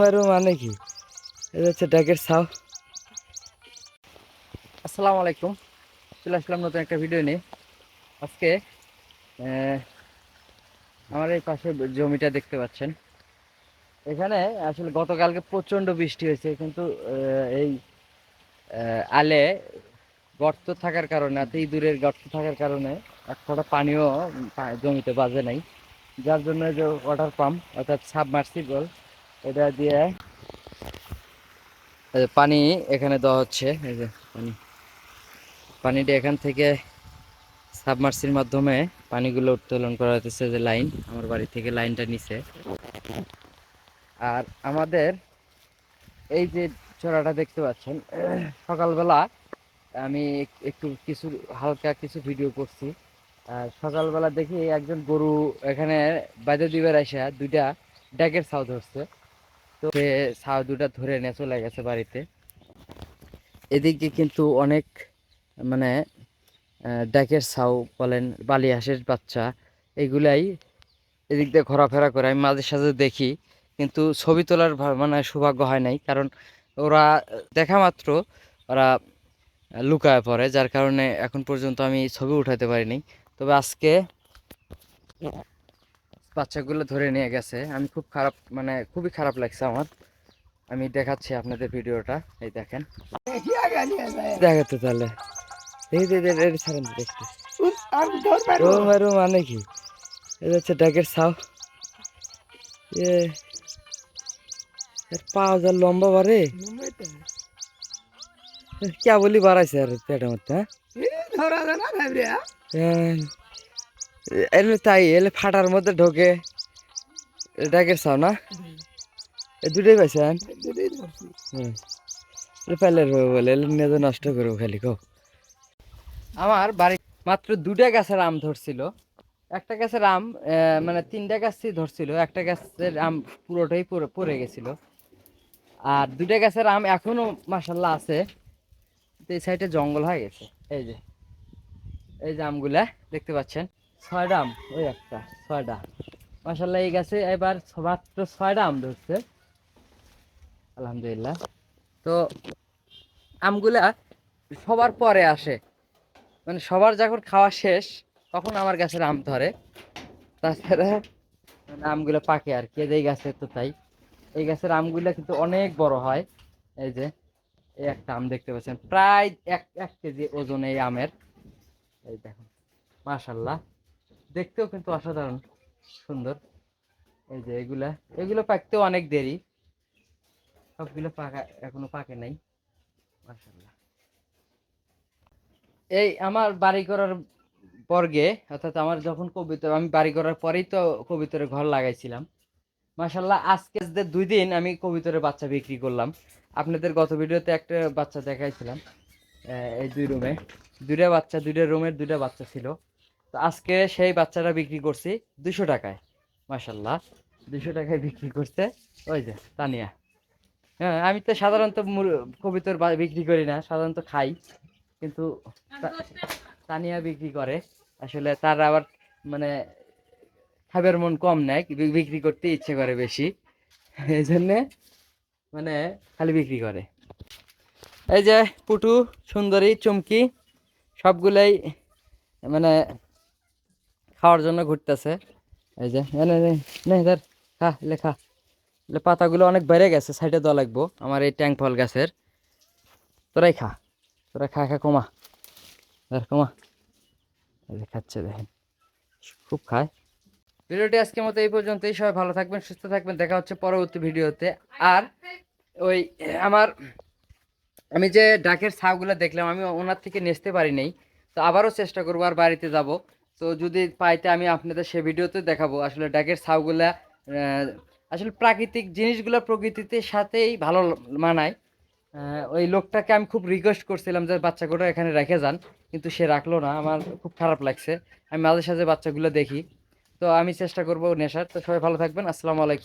মারু মানে কি? এটা হচ্ছে ছাও। আসসালামু আলাইকুম। চলে আসলাম নতুন একটা ভিডিও নিয়ে। আজকে আমার এই পাশে জমিটা দেখতে পাচ্ছেন। এখানে আসলে গতকালকে প্রচণ্ড বৃষ্টি হয়েছে, কিন্তু এই আলে গর্ত থাকার কারণে এত ইঁদুরের গর্ত থাকার কারণে এক ফোঁটা পানিও জমিতে বাজে নাই। যার জন্য যে ওয়াটার পাম্প অর্থাৎ সাবমার্সিবল এটা দিয়ে পানি এখানে দেওয়া হচ্ছে, এই যে পানি। পানিটা এখান থেকে সাবমার্সির মাধ্যমে পানিগুলো উত্তোলন করা হতেছে যে লাইন, আমার বাড়ি থেকে লাইনটা নিচে। আর আমাদের এই যে চড়াটা দেখতে পাচ্ছেন, সকালবেলা আমি একটু কিছু হালকা কিছু ভিডিও করছি। আর সকালবেলা দেখি একজন গরু এখানে বাইরে দিবার আসা দুইটা ড্যাগের ছাউ ধরছে। তো সে দুটা ধরে নিয়ে চলে গেছে বাড়িতে। এদিকে কিন্তু অনেক মানে আহ, ড্যাকের ছাউ বলেন বালি হাঁসের বাচ্চা এগুলাই এদিক দিয়ে ঘোরাফেরা করে। আমি মাঝে সাঝে দেখি কিন্তু ছবি তোলার মানে সৌভাগ্য হয় নাই কারণ ওরা দেখা মাত্র ওরা লুকায় পড়ে যার কারণে এখন পর্যন্ত আমি ছবি উঠাতে পারিনি। তবে আজকে বাচ্চাগুলো ধরে নিয়ে গেছে। আমি খুব খারাপ মানে খুবই খারাপ লাগছে আমার। আমি দেখাচ্ছি আপনাদের ভিডিওটা এই দেখেন। দেখাতে তাহলে। এই ছাড়েন দেখতে। মানে কি? এটা হচ্ছে ডাকের ছাও। এ পা যা লম্বা বাড়ে কে বলি বাড়াইছে আর পেটের মধ্যে হ্যাঁ? হ্যাঁ। এলে তাই, এলে ফাটার মধ্যে ঢোকে। ডাকের ছাও না? এ দুটোই পাইছেন পেলের হবে বলে, এলে নষ্ট করব খালি কো আমার বাড়ি মাত্র দুটা গাছের আম ধরছিল। একটা গাছের আম মানে তিনটা গাছই ধরছিল। একটা গাছের আম পুরোটাই পড়ে গেছিল। আর দুটা গাছের আম এখনও মাসাল্লাহ আছে। এই সাইডে জঙ্গল হয়ে গেছে। এই যে এই যে আমগুলা, দেখতে পাচ্ছেন? ছয়টা আম ওই একটা ছয়টা মাসাল্লাহ এই গাছে এবার মাত্র ছয়টা আম ধরছে। আলহামদুলিল্লাহ। তো আমগুলা সবার পরে আসে। মানে সবার যখন খাওয়া শেষ, তখন আমার গাছের আম ধরে। তাছাড়া মানে আমগুলো পাকে আর কি, এই গাছে তো তাই। এই গাছের আমগুলো কিন্তু অনেক বড় হয়। এই যে, এই একটা আম দেখতে পাচ্ছেন। প্রায় এক এক কেজি ওজন এই আমের। এই দেখুন মাশাল্লাহ দেখতেও কিন্তু অসাধারণ, সুন্দর। এই যে এগুলা, এগুলো পাকতেও অনেক দেরি। সবগুলো পাকা, এখনও পাকে নাই। মাশাল্লাহ এই আমার বাড়ি করার বর্গে, অর্থাৎ আমার যখন কবিতর, আমি বাড়ি করার পরেই তো কবিতরের ঘর লাগাইছিলাম। মাশাল্লাহ আজকে যে দুই দিন আমি কবিতরের বাচ্চা বিক্রি করলাম। আপনাদের গত ভিডিওতে একটা বাচ্চা দেখাইছিলাম। এই দুই রুমে। দুইটা বাচ্চা, দুইটা রুমের দুইটা বাচ্চা ছিল। তো আজকে সেই বাচ্চাটা বিক্রি করছি দুশো টাকায়। মাশাল্লাহ দুশো টাকায় বিক্রি করছে। ওই যে, তানিয়া। হ্যাঁ আমি তো সাধারণত কবিতর বিক্রি করি না, সাধারণত খাই। কিন্তু তানিয়া বিক্রি করে। আসলে তার আবার মানে খাবার মন কম নেয় বিক্রি করতে ইচ্ছে করে বেশি। এই জন্যে মানে খালি বিক্রি করে। এই যে, পুটু, সুন্দরী, চুমকি, সবগুলাই মানে খাওয়ার জন্য ঘুরতেছে। এই যে এনে নে, নে ধর খা লে খা। লে পাতাগুলো অনেক বেড়ে গেছে সাইডে দেওয়া লাগবো আমার এই ট্যাঙ্ক ফল গাছের। তোরাই খা তোরা খা খা কমা। ধর কমা। খাচ্ছে দেখেন। খুব খায়। ভিডিওটি আজকের মতো এই পর্যন্তই সবাই ভালো থাকবেন সুস্থ থাকবেন দেখা হচ্ছে পরবর্তী ভিডিওতে। আর ওই আমার আমি যে ডাকের ছাগুলো দেখলাম আমি ওনার থেকে নেচতে পারি নাই তো আবারও চেষ্টা করব আর বাড়িতে যাব। তো যদি পাইতে আমি আপনাদের সে ভিডিওতে দেখাবো, আসলে ডাকের ছাউগুলা আসলে প্রাকৃতিক জিনিসগুলো প্রকৃতিতে সাথেই ভালো মানায়। ওই লোকটাকে আমি খুব রিকোয়েস্ট করছিলাম যে বাচ্চাগুলো এখানে রেখে যান, কিন্তু সে রাখল না, আমার খুব খারাপ লাগছে। আমি মাঝে সাঝে বাচ্চাগুলো দেখি। তো আমি চেষ্টা করব নেশার। তো সবাই ভালো থাকবেন। আসসালামু আলাইকুম।